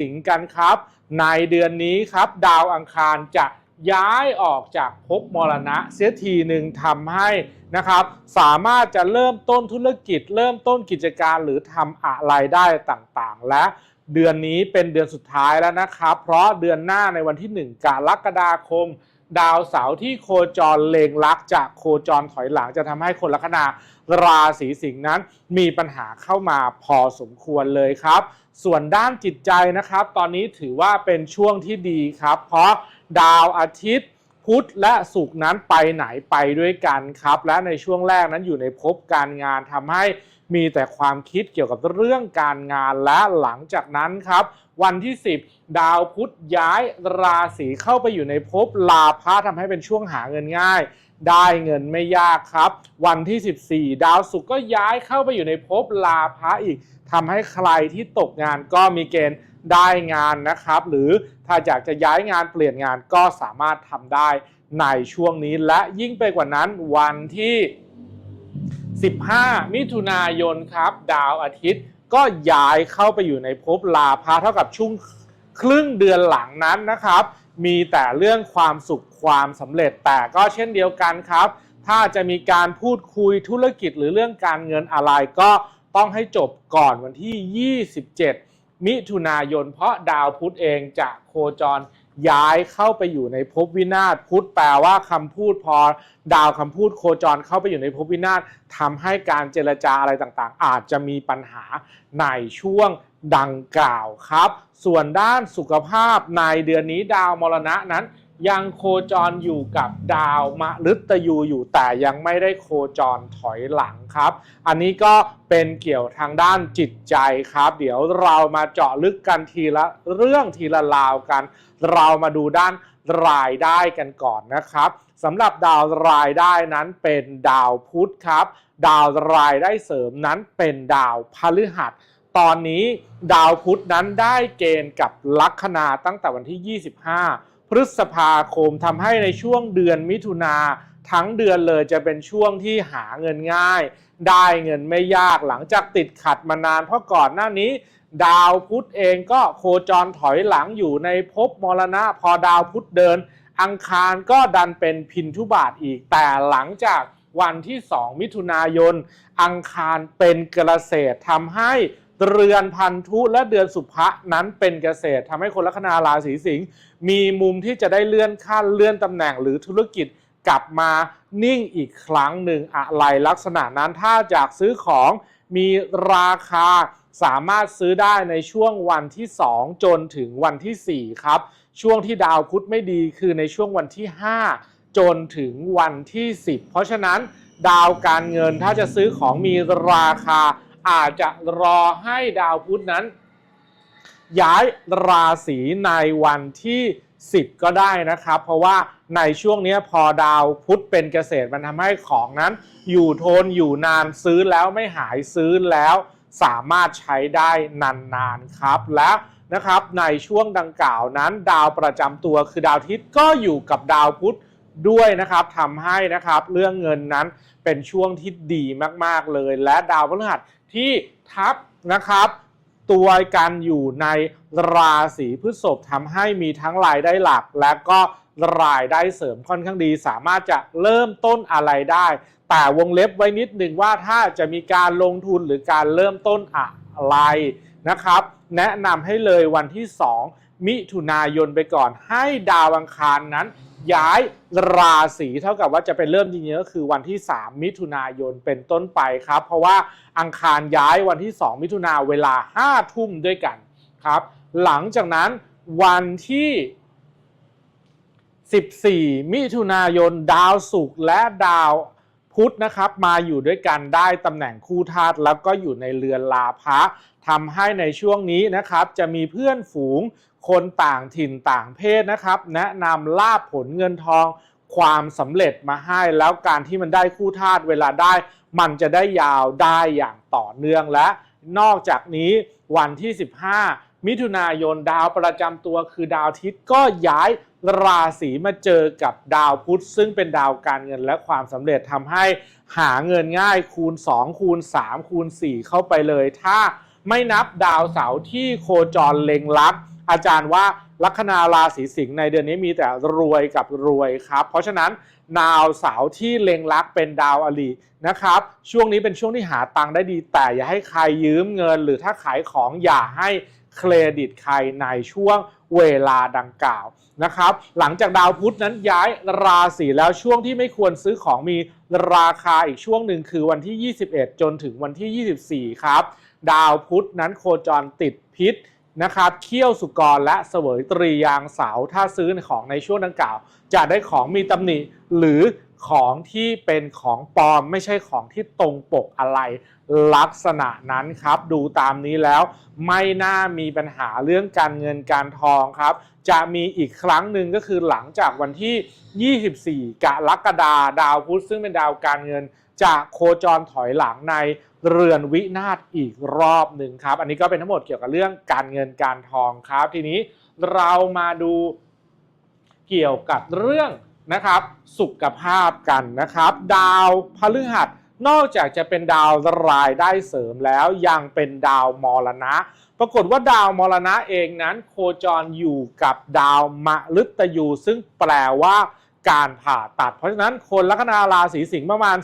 สิงกันครับ ในเดือนนี้ครับ ดาวอังคารจะย้ายออกจากภพมรณะ เสียทีหนึ่งทำให้นะครับ สามารถจะเริ่มต้นธุรกิจ เริ่มต้นกิจการหรือทำอะไรได้ต่างๆ และเดือนนี้เป็นเดือนสุดท้ายแล้วนะครับ เพราะเดือนหน้าในวันที่ 1 กรกฎาคม ดาวเสาร์ที่โคจรเลงลักจากโคจรถอยหลังจะทำให้คนลัคนาราศีสิงห์นั้น มีปัญหาเข้ามาพอสมควรเลยครับ ส่วนด้านจิตใจนะครับ ตอนนี้ถือว่าเป็นช่วงที่ดีครับ เพราะดาวอาทิตย์พุธและศุกร์นั้นไปไหนไปด้วยกันครับ และในช่วงแรกนั้นอยู่ในภพการงานทำให้มีแต่ความคิดเกี่ยวกับเรื่องการงานและหลังจากนั้นครับ วันที่ 10 ดาวพุธย้ายราศีเข้าไปอยู่ในภพลาภะทำให้เป็นช่วงหาเงินง่าย ได้เงินไม่ยากครับ วันที่ 14 ดาวศุกร์ก็ย้ายเข้าไปอยู่ในภพลาภะอีกทำให้ใครที่ตกงานก็มีเกณฑ์ได้งานนะครับ หรือถ้าอยากจะย้ายงานเปลี่ยนงานก็สามารถทำได้ในช่วงนี้และยิ่งไปกว่านั้นวันที่ 15 มิถุนายนครับ ดาวอาทิตย์ก็ย้ายเข้าไปอยู่ในภพลาภะเท่ากับช่วงครึ่งเดือนหลังนั้นนะครับ มีแต่เรื่องความสุขความสำเร็จแต่ก็เช่นเดียวกันครับ ถ้าจะมีการพูดคุยธุรกิจหรือเรื่องการเงินอะไรก็ต้องให้จบก่อนวันที่ 27 มิถุนายน เพราะดาวพุธเองจะโคจร ย้ายเข้าไปอยู่ในภพวินาศพุธแปลว่าคำพูดพอ ดาวคำพูดโคจรเข้าไปอยู่ในภพวินาศทำให้การเจรจาอะไรต่างๆ อาจจะมีปัญหาในช่วงดังกล่าวครับ ส่วนด้านสุขภาพในเดือนนี้ดาวมรณะนั้น ยังโคจรอยู่กับดาวมฤตยูอยู่แต่ยังไม่ได้โคจรถอยหลังครับ อันนี้ก็เป็นเกี่ยวทางด้านจิตใจครับ เดี๋ยวเรามาเจาะลึกกันทีละเรื่องทีละราวกัน เรามาดูด้านรายได้กันก่อนนะครับสำหรับดาวรายได้นั้นเป็นดาวพุธครับ ดาวรายได้เสริมนั้นเป็นดาวพฤหัสตอนนี้ดาวพุธนั้นได้เกณฑ์กับลัคนาตั้งแต่วันที่ 25 พฤษภาคมทำให้ในช่วงเดือนมิถุนาทั้งเดือนเลยจะเป็นช่วงที่หาเงินง่าย ได้เงินไม่ยากหลังจากติดขัดมานานเพราะก่อนหน้านี้ ดาวพุธเองก็โคจรถอยหลังอยู่ในภพมรณะ พอดาวพุธเดิน อังคารก็ดันเป็นพินทุบาทอีก แต่หลังจากวันที่ 2 มิถุนายน อังคารเป็นเกษตรทำให้ เรือนพันธุและเดือนสุภะนั้นเป็นเกษตรทำให้คนลัคนาราศีสิงห์มีมุมที่จะได้เลื่อนขั้นเลื่อนตำแหน่งหรือธุรกิจกลับมานิ่งอีกครั้งหนึ่งอะไรลักษณะนั้นถ้าจากซื้อของมีราคาสามารถซื้อได้ในช่วงวันที่ 2 จนถึงวันที่ 4 ครับ ช่วงที่ดาวพุธไม่ดีคือในช่วงวันที่ 5 จนถึงวันที่ 10 เพราะฉะนั้นดาวการเงินถ้าจะซื้อของมีราคา อาจจะรอให้ดาวพุธนั้น ย้ายราศีในวันที่ 10 ก็ได้นะครับ เพราะว่าในช่วงนี้พอดาวพุธเป็นเกษตรมันทำให้ของนั้น อยู่ทนอยู่นานซื้อแล้วไม่หายซื้อแล้ว สามารถใช้ได้นานๆครับและนะครับในช่วงดังกล่าวนั้น ดาวประจำตัวคือดาวอาทิตย์ก็อยู่กับดาวพุธด้วยนะครับทำให้นะครับเรื่องเงินนั้นเป็นช่วงที่ดีมากๆเลย และดาวพฤหัส ที่ทับนะครับตัวกันอยู่ในราศีพฤษภทำให้มีทั้งรายได้หลัก และก็รายได้เสริมค่อนข้างดี สามารถจะเริ่มต้นอะไรได้ แต่วงเล็บไว้นิดหนึ่งว่าถ้าจะมีการลงทุนหรือการเริ่มต้นอะไรนะครับ แนะนำให้เลยวันที่ 2 มิถุนายนไปก่อนให้ดาวอังคารนั้น ย้ายราศีเท่ากับว่าจะเป็นเริ่มจริงๆก็คือวันที่ 3 มิถุนายนเป็นต้นไปครับ เพราะว่าอังคารย้ายวันที่ 2 มิถุนาเวลา 5 ทุ่มด้วยกันครับ หลังจากนั้นวันที่ 14 มิถุนายนดาวศุกร์และดาวพุธนะครับมาอยู่ด้วยกันได้ตำแหน่งคู่ธาตุแล้วก็อยู่ในเรือนลาภะทำให้ในช่วงนี้นะครับจะมีเพื่อนฝูง คนต่างถิ่นต่างเพศนะครับ แนะนำลาบผลเงินทองความสำเร็จมาให้ แล้วการที่มันได้คู่ธาตุเวลาได้ มันจะได้ยาวได้อย่างต่อเนื่องและนอกจากนี้วันที่ 15 มิถุนายนดาวประจำตัวคือดาวทิตย์ก็ย้ายราศีมาเจอกับดาวพุธ ซึ่งเป็นดาวการเงินและความสำเร็จทำให้หาเงินง่ายคูณ 2 คูณ 3 คูณ 4 เข้าไปเลย ถ้าไม่นับดาวเสาร์ที่โคจรเล็งลักษ์ อาจารย์ว่าลัคนาราศีสิงห์ในเดือนนี้มีแต่รวยกับรวยครับ เพราะฉะนั้นดาวเสาร์ที่เล็งลักเป็นดาวอลีนะครับ ช่วงนี้เป็นช่วงที่หาตังค์ได้ดี แต่อย่าให้ใครยืมเงิน หรือถ้าขายของอย่าให้เครดิตใครในช่วงเวลาดังกล่าวนะครับ หลังจากดาวพุธนั้นย้ายราศีแล้วช่วงที่ไม่ควรซื้อของมีราคาอีกช่วงหนึ่งคือวันที่ 21 จนถึงวันที่ 24 ครับ ดาวพุธนั้นโคจรติดพิษ นะครับเขี้ยวสุกรและเสวยตรียางเสาถ้าซื้อของในช่วงดังกล่าว จะได้ของมีตำหนิหรือของที่เป็นของปลอมไม่ใช่ของที่ตรงปกอะไรลักษณะนั้นครับ ดูตามนี้แล้วไม่น่ามีปัญหาเรื่องการเงินการทองครับ จะมีอีกครั้งหนึ่งก็คือหลังจากวันที่ 24 กรกฎาดาวพุธซึ่งเป็นดาวการเงิน จะโคจรถอยหลังในเรือนวินาศอีกรอบหนึ่งครับ อันนี้ก็เป็นทั้งหมดเกี่ยวกับเรื่องการเงินการทองครับ ทีนี้เรามาดูเกี่ยวกับเรื่องนะครับสุขภาพกันนะครับ ดาวพฤหัสนอกจากจะเป็นดาวรายได้เสริมแล้วยังเป็นดาวมรณะ ปรากฏว่าดาวมรณะเองนั้น โคจรอยู่กับดาวมฤตยูซึ่งแปลว่า การผ่าตัด เพราะฉะนั้นคนลัคนาราศีสิงห์ประมาณ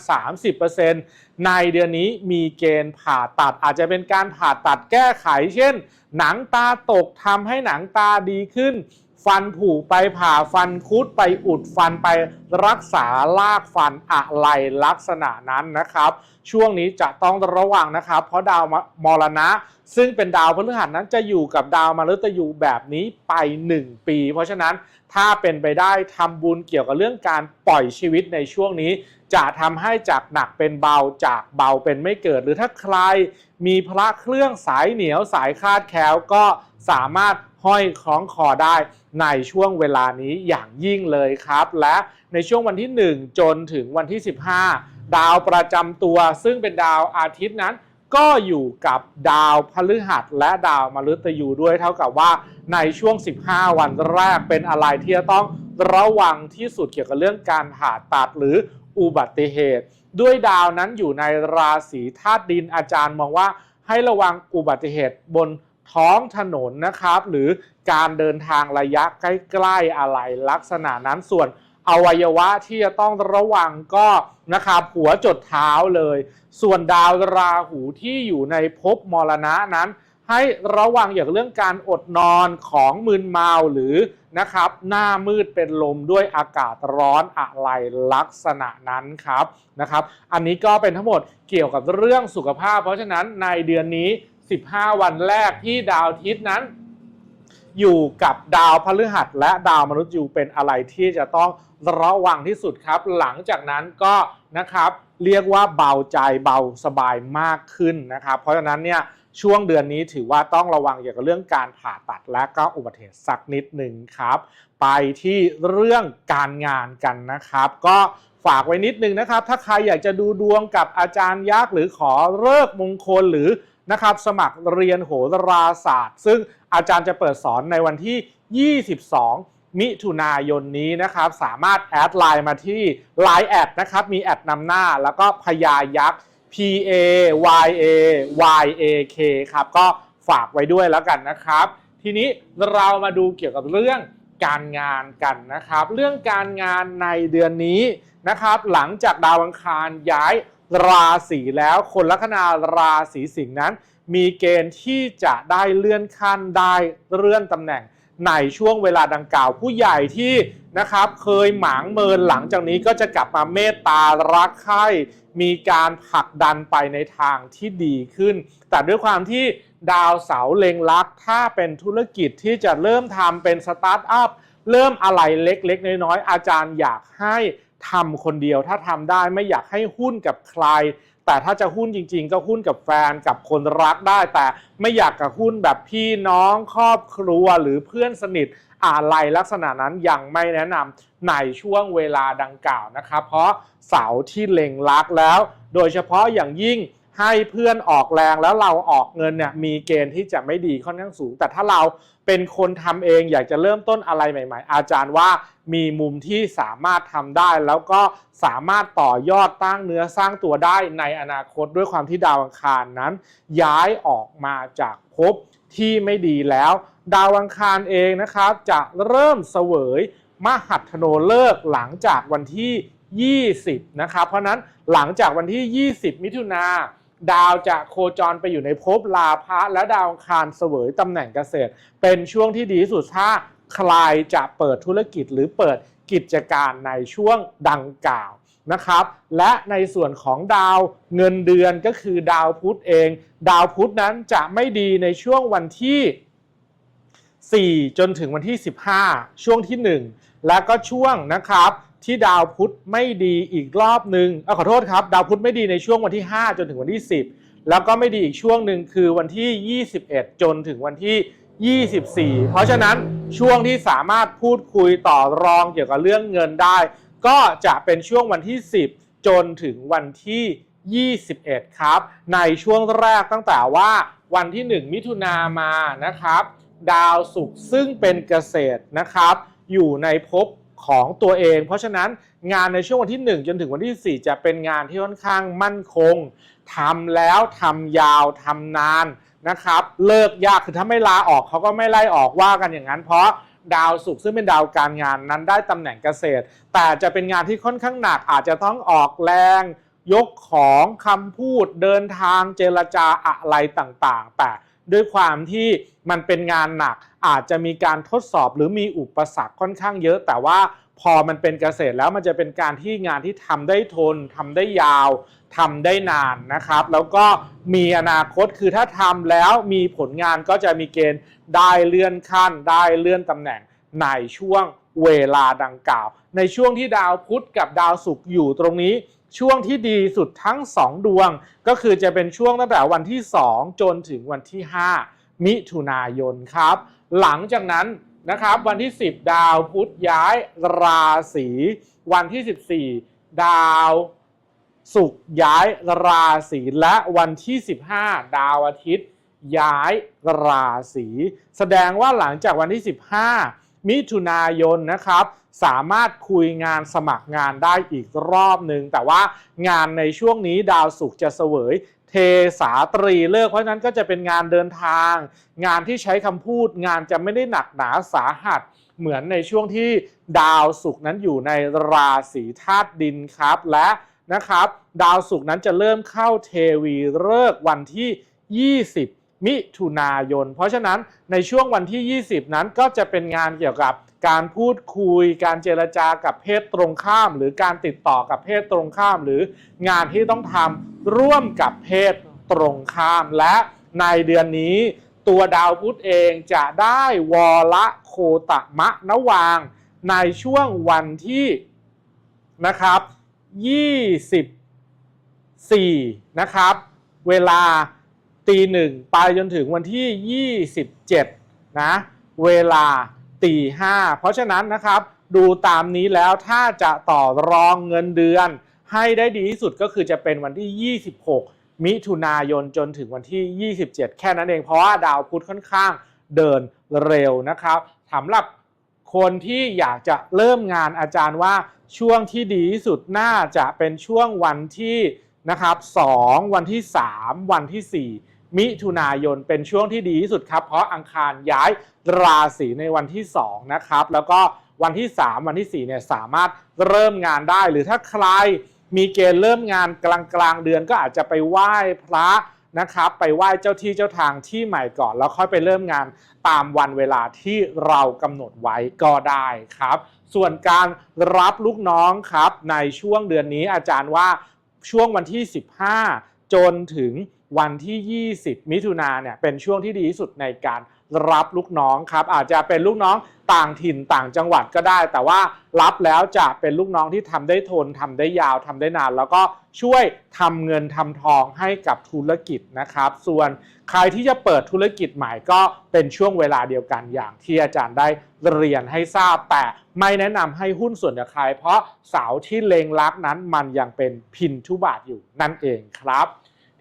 30%ในเดือนนี้มีเกณฑ์ผ่าตัด อาจจะเป็นการผ่าตัดแก้ไข เช่น หนังตาตกทำให้หนังตาดีขึ้น ฟันผุไปผ่าฟันคุดไปอุดฟันไปรักษาลากฟันอะไรลักษณะนั้นนะครับ ช่วงนี้จะต้องระวังนะครับ เพราะดาวมรณะ ซึ่งเป็นดาวพฤหัสนั้นจะอยู่กับดาวมฤตยูแบบนี้ไป 1 ปี เพราะฉะนั้นถ้าเป็นไปได้ทำบุญเกี่ยวกับเรื่องการปล่อยชีวิตในช่วงนี้ จะทำให้จากหนักเป็นเบาจากเบาเป็นไม่เกิด หรือถ้าใครมีพระเครื่องสายเหนียวสายคาดแคล้วก็สามารถ ห้อยคล้องคอได้ในช่วงเวลานี้อย่างยิ่งเลยครับ และในช่วงวันที่ 1 จนถึงวันที่ 15 ดาวประจำตัว ซึ่งเป็นดาวอาทิตย์นั้นก็อยู่กับดาวพฤหัสและดาวมฤตยูด้วยเท่ากับว่าในช่วง 15 วันแรกเป็นอะไรที่จะต้องระวังที่สุดเกี่ยวกับเรื่องการผ่าตัดหรืออุบัติเหตุ ด้วยดาวนั้นอยู่ในราศีธาตุดินอาจารย์มองว่าให้ระวังอุบัติเหตุบน ท้องถนนนะครับ หรือการเดินทางระยะใกล้ๆอะไรลักษณะนั้นส่วนอวัยวะที่จะต้องระวังก็นะครับหัวจดเท้าเลย ส่วนดาวราหูที่อยู่ในภพมรณะนั้น ให้ระวังอย่างเรื่องการอดนอนของมึนเมาหรือนะครับ หน้ามืดเป็นลมด้วยอากาศร้อนอะไรลักษณะนั้นครับนะครับ อันนี้ก็เป็นทั้งหมดเกี่ยวกับเรื่องสุขภาพ เพราะฉะนั้นในเดือนนี้ 15 วันแรกที่ดาวอาทิตย์นั้น อยู่กับดาวพฤหัส และดาวมนุษย์อยู่เป็นอะไรที่จะต้องระวังที่สุดครับ หลังจากนั้นก็นะครับเรียกว่าเบาใจเบาสบายมากขึ้นนะครับ เพราะฉะนั้นเนี่ยช่วงเดือนนี้ถือว่าต้องระวังเกี่ยวกับเรื่องการผ่าตัดและก็อุบัติเหตุสักนิดหนึ่งครับ ไปที่เรื่องการงานกันนะครับ ก็ฝากไว้นิดนึงนะครับ ถ้าใครอยากจะดูดวงกับอาจารย์ยักษ์หรือขอเลิกมงคลหรือ นะครับสมัครเรียนโหราศาสตร์ ซึ่งอาจารย์จะเปิดสอนในวันที่ 22 มิถุนายนนี้นะครับ สามารถแอดไลน์มาที่ Line แอดนะครับ มีแอดนำหน้าแล้วก็พยายักษ์ P A Y A Y A K ครับ ก็ฝากไว้ด้วยแล้วกันนะครับ ทีนี้เรามาดูเกี่ยวกับเรื่องการงานกันนะครับ เรื่องการงานในเดือนนี้นะครับ หลังจากดาวอังคารย้าย ราศีแล้วคนลัคนาราศีสิงห์นั้น มีเกณฑ์ที่จะได้เลื่อนขั้นได้เลื่อนตำแหน่งในช่วงเวลาดังกล่าวผู้ใหญ่ที่นะครับเคยหมางเมินหลังจากนี้ก็จะกลับมาเมตตารักใคร่มีการผลักดันไปในทางที่ดีขึ้น แต่ด้วยความที่ดาวเสาเล็งลักถ้าเป็นธุรกิจที่จะเริ่มทำเป็นสตาร์ทอัพเริ่มอะไรเล็กๆ น้อยๆ อาจารย์อยากให้ ทำคนเดียวถ้าทำได้ไม่อยากให้หุ้นกับใคร แต่ถ้าจะหุ้นจริง ๆ ก็หุ้นกับแฟนกับคนรักได้ แต่ไม่อยากกับหุ้นแบบพี่น้องครอบครัวหรือเพื่อนสนิทอะไรลักษณะนั้นยังไม่แนะนำในช่วงเวลาดังกล่าวนะครับเพราะเสาที่เล็งรักแล้ว โดยเฉพาะอย่างยิ่งให้เพื่อนออกแรงแล้วเราออกเงินเนี่ยมีเกณฑ์ที่จะไม่ดีค่อนข้างสูง แต่ถ้าเรา เป็นคนทำเองอยากจะเริ่มต้นอะไรใหม่ ๆ อาจารย์ว่ามีมุมที่สามารถทำได้ แล้วก็สามารถต่อยอดตั้งเนื้อสร้างตัวได้ในอนาคตด้วยความที่ดาวอังคารนั้น ย้ายออกมาจากภพที่ไม่ดีแล้ว ดาวอังคารเองนะครับจะเริ่มเสวยมหัทโนเลิกหลังจากวันที่ 20 นะครับ เพราะนั้นหลังจากวันที่ 20 มิถุนา ดาวจะโคจรไปอยู่ในภพลาภะและดาวอังคารเสวยตำแหน่งเกษตร เป็นช่วงที่ดีที่สุดถ้าใครจะเปิดธุรกิจหรือเปิดกิจการในช่วงดังกล่าวนะครับ และในส่วนของดาวเงินเดือนก็คือดาวพุธเอง ดาวพุธนั้นจะไม่ดีในช่วงวันที่ 4 จนถึงวันที่ 15 ช่วงที่ 1 และก็ช่วงนะครับ ที่ดาวพุธไม่ดีอีกรอบหนึ่งอขอโทษครับ ดาวพุธไม่ดีในช่วงวันที่ 5 จนถึงวันที่ 10 แล้วก็ไม่ดีอีกช่วงหนึ่งคือวันที่ 21 จนถึงวันที่ 24 เพราะฉะนั้นช่วงที่สามารถพูดคุยต่อรองเกี่ยวกับเรื่องเงินได้ ก็จะเป็นช่วงวันที่ 10 จนถึงวันที่ 21 ครับ ในช่วงแรกตั้งแต่ว่าวันที่ 1 มิถุนามานะครับ ดาวศุกร์ซึ่งเป็นเกษตรนะครับ อยู่ในภพ ของตัวเอง เพราะฉะนั้นงานในช่วงวันที่ 1 จนถึงวันที่ 4 จะเป็นงานที่ค่อนข้างมั่นคงทำแล้วทำยาวทำนานนะครับเลิกยากคือถ้าไม่ลาออกเขาก็ไม่ไล่ออกว่ากันอย่างนั้น เพราะดาวศุกร์ซึ่งเป็นดาวการงานนั้นได้ตำแหน่งเกษตร แต่จะเป็นงานที่ค่อนข้างหนักอาจจะต้องออกแรง ยกของคำพูดเดินทางเจรจาอะไรต่างๆ แต่ด้วยความที่มันเป็นงานหนัก อาจจะมีการทดสอบหรือมีอุปสรรคค่อนข้างเยอะ แต่ว่าพอมันเป็นเกษตรแล้วมันจะเป็นการที่งานที่ทำได้ทนทำได้ยาวทำได้นานนะครับ แล้วก็มีอนาคตคือถ้าทำแล้วมีผลงานก็จะมีเกณฑ์ได้เลื่อนขั้น ได้เลื่อนตำแหน่งในช่วงเวลาดังกล่าว ในช่วงที่ดาวพุธกับดาวศุกร์อยู่ตรงนี้ช่วงที่ดีสุดทั้ง 2 ดวง ก็คือจะเป็นช่วงตั้งแต่วันที่ 2 จนถึงวันที่ 5 มิถุนายนครับ หลังจากนั้นนะครับวันที่ 10 ดาวพุธย้ายราศีวันที่ 14 ดาวศุกร์ย้ายราศีและวันที่ 15 ดาวอาทิตย์ ย้ายราศีแสดงว่าหลังจากวันที่ 15 มิถุนายนนะครับ สามารถคุยงานสมัครงานได้อีกรอบหนึ่งแต่ว่างานในช่วงนี้ดาวศุกร์จะเสวย เทสาตรีเลิกเพราะนั้นก็จะเป็นงานเดินทาง งานที่ใช้คำพูดงานจะไม่ได้หนักหนาสาหัส เหมือนในช่วงที่ดาวศุกร์นั้นอยู่ในราศีธาตุดินครับ และนะครับ ดาวศุกร์นั้นจะเริ่มเข้าเทวีเลิกวันที่ 20 มิถุนายน เพราะฉะนั้นในช่วงวันที่ 20 นั้นก็จะเป็นงานเกี่ยวกับ การพูดคุย การเจรจากับเพศตรงข้าม หรือการติดต่อกับเพศตรงข้าม หรืองานที่ต้องทำร่วมกับเพศตรงข้าม และในเดือนนี้ ตัวดาวพุธเองจะได้วอละโคตมะนวาง ในช่วงวันที่นะครับ24นะครับเวลาตีหนึ่งไปจนถึงวันที่ 27นะเวลา ตีห้าเพราะฉะนั้นนะครับ ดูตามนี้แล้วถ้าจะต่อรองเงินเดือน ให้ได้ดีที่สุดก็คือจะเป็นวันที่ 26 มิถุนายนจนถึงวันที่ 27 แค่นั้นเองเพราะว่าดาวพุธค่อนข้างเดินเร็วนะครับสำหรับคนที่อยากจะเริ่มงานอาจารย์ว่าช่วงที่ดีที่สุดน่าจะเป็นช่วงวันที่นะครับ2วันที่ 3 วันที่ 4 มิถุนายนเป็นช่วงที่ดีที่สุดครับ เพราะอังคารย้ายราศีในวันที่ 2 นะครับ แล้วก็วันที่ 3 วันที่ 4 เนี่ยสามารถเริ่มงานได้ หรือถ้าใครมีเกณฑ์เริ่มงานกลางกลางเดือนก็อาจจะไปไหว้พระนะครับ ไปไหว้เจ้าที่เจ้าทางที่ใหม่ก่อน แล้วค่อยไปเริ่มงานตามวันเวลาที่เรากำหนดไว้ก็ได้ครับ ส่วนการรับลูกน้องครับในช่วงเดือนนี้อาจารย์ว่าช่วงวันที่ 15 จนถึง วันที่ 20 มิถุนาเนี่ยเป็นช่วงที่ดีที่สุดในการรับลูกน้องครับ อาจจะเป็นลูกน้องต่างถิ่นต่างจังหวัดก็ได้ แต่ว่ารับแล้วจะเป็นลูกน้องที่ทำได้ทนทำได้ยาวทำได้นาน แล้วก็ช่วยทำเงินทำทองให้กับธุรกิจนะครับ ส่วนใครที่จะเปิดธุรกิจใหม่ก็เป็นช่วงเวลาเดียวกันอย่างที่อาจารย์ได้เรียนให้ทราบ แต่ไม่แนะนำให้หุ้นส่วนกับใครเพราะเสาที่เลงลักนั้นมันยังเป็นพินทุบาทอยู่นั่นเองครับ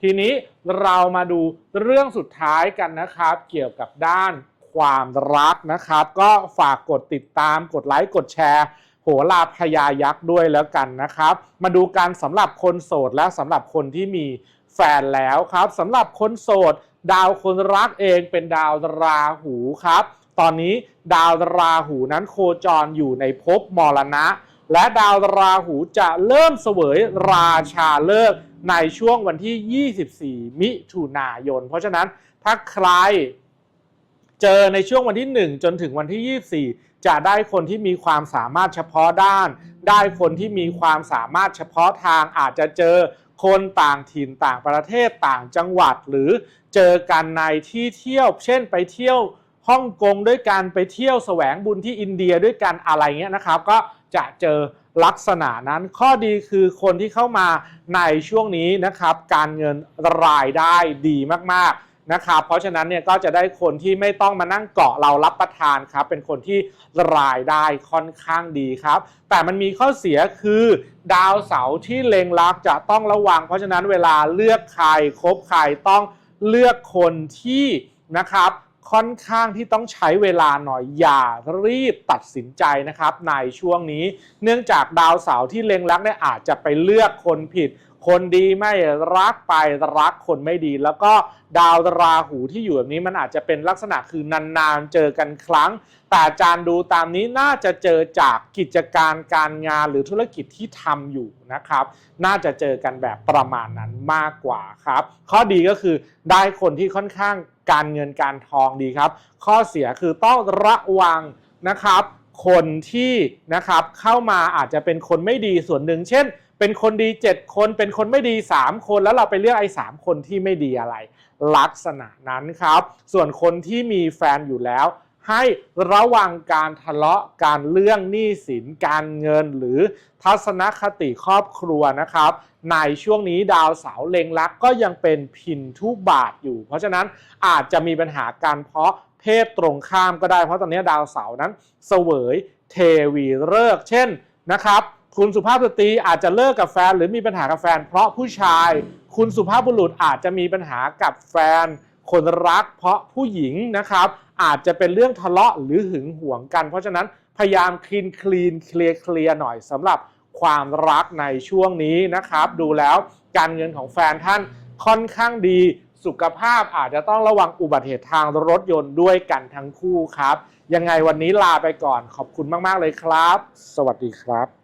ทีนี้เรามาดูเรื่องสุดท้ายกันนะครับ เกี่ยวกับด้านความรักนะครับ ก็ฝากกดติดตามกดไลค์กดแชร์โหราพยายักษ์ด้วยแล้วกันนะครับ มาดูกันสำหรับคนโสดและสำหรับคนที่มีแฟนแล้วครับสำหรับคนโสด ดาวคนรักเองเป็นดาวราหูครับ ตอนนี้ดาวราหูนั้นโคจรอยู่ในภพมรณะ และดาวราหูจะเริ่มเสวยราชาเลิกในช่วงวันที่ 24 มิถุนายน เพราะฉะนั้นถ้าใครเจอในช่วงวันที่ 1 จนถึงวันที่ 24 จะได้คนที่มีความสามารถเฉพาะด้าน ได้คนที่มีความสามารถเฉพาะทางอาจจะเจอคนต่างถิ่นต่างประเทศต่างจังหวัด หรือเจอกันในที่เที่ยว เช่นไปเที่ยวฮ่องกงด้วยกันไปเที่ยวแสวงบุญที่อินเดียด้วยกันอะไรเงี้ยนะครับ ก็ จะเจอลักษณะนั้นข้อดีคือคนที่เข้ามาในช่วงนี้นะครับ การเงินรายได้ดีมากๆนะครับเพราะฉะนั้นเนี่ยก็จะได้คนที่ไม่ต้องมานั่งเกาะเรารับประทานครับ เป็นคนที่รายได้ค่อนข้างดีครับ แต่มันมีข้อเสียคือดาวเสาร์ที่เล็งลักจะต้องระวัง เพราะฉะนั้นเวลาเลือกใครคบใครต้องเลือกคนที่นะครับ ค่อนข้างที่ต้องใช้เวลาหน่อยอย่ารีบตัดสินใจนะครับในช่วงนี้ เนื่องจากดาวเสาร์ที่เล็งรักเนี่ยอาจจะไปเลือกคนผิด คนดีไม่รักไปรักคนไม่ดี แล้วก็ดาวราหูที่อยู่แบบนี้มันอาจจะเป็นลักษณะคือนานๆเจอกันครั้ง แต่จารย์ดูตามนี้น่าจะเจอจากกิจการการงานหรือธุรกิจที่ทำอยู่นะครับ น่าจะเจอกันแบบประมาณนั้นมากกว่าครับ ข้อดีก็คือได้คนที่ค่อนข้าง การเงินการทองดีครับ ข้อเสียคือต้องระวังนะครับ คนที่นะครับเข้ามาอาจจะเป็นคนไม่ดีส่วนหนึ่ง เช่น เป็นคนดี 7 คน เป็นคนไม่ดี 3 คนแล้วเราไปเลือกไอ้สามคนที่ไม่ดีอะไร ลักษณะนั้นครับ ส่วนคนที่มีแฟนอยู่แล้ว ให้ระวังการทะเลาะการเรื่องหนี้สินการเงินหรือทัศนคติครอบครัวนะครับ ในช่วงนี้ดาวเสาร์เล็งลักก็ยังเป็นพินทุบาทอยู่ เพราะฉะนั้นอาจจะมีปัญหาการเพราะเพศตรงข้ามก็ได้ เพราะตอนนี้ดาวเสาร์นั้นเสวยเทวีฤกษ์เช่นนะครับคุณสุภาพสตรีอาจจะเลิกกับแฟน หรือมีปัญหากับแฟน เพราะผู้ชาย คุณสุภาพบุรุษอาจจะมีปัญหากับแฟน คนรักเพราะผู้หญิงนะครับ อาจจะเป็นเรื่องทะเลาะหรือหึงหวงกัน เพราะฉะนั้นพยายามคลีนคลีนเคลียร์เคลียร์หน่อยสำหรับความรักในช่วงนี้นะครับ ดูแล้วการเงินของแฟนท่านค่อนข้างดีสุขภาพอาจจะต้องระวังอุบัติเหตุทางรถยนต์ด้วยกันทั้งคู่ครับ ยังไงวันนี้ลาไปก่อนขอบคุณมาก ๆ เลยครับ สวัสดีครับ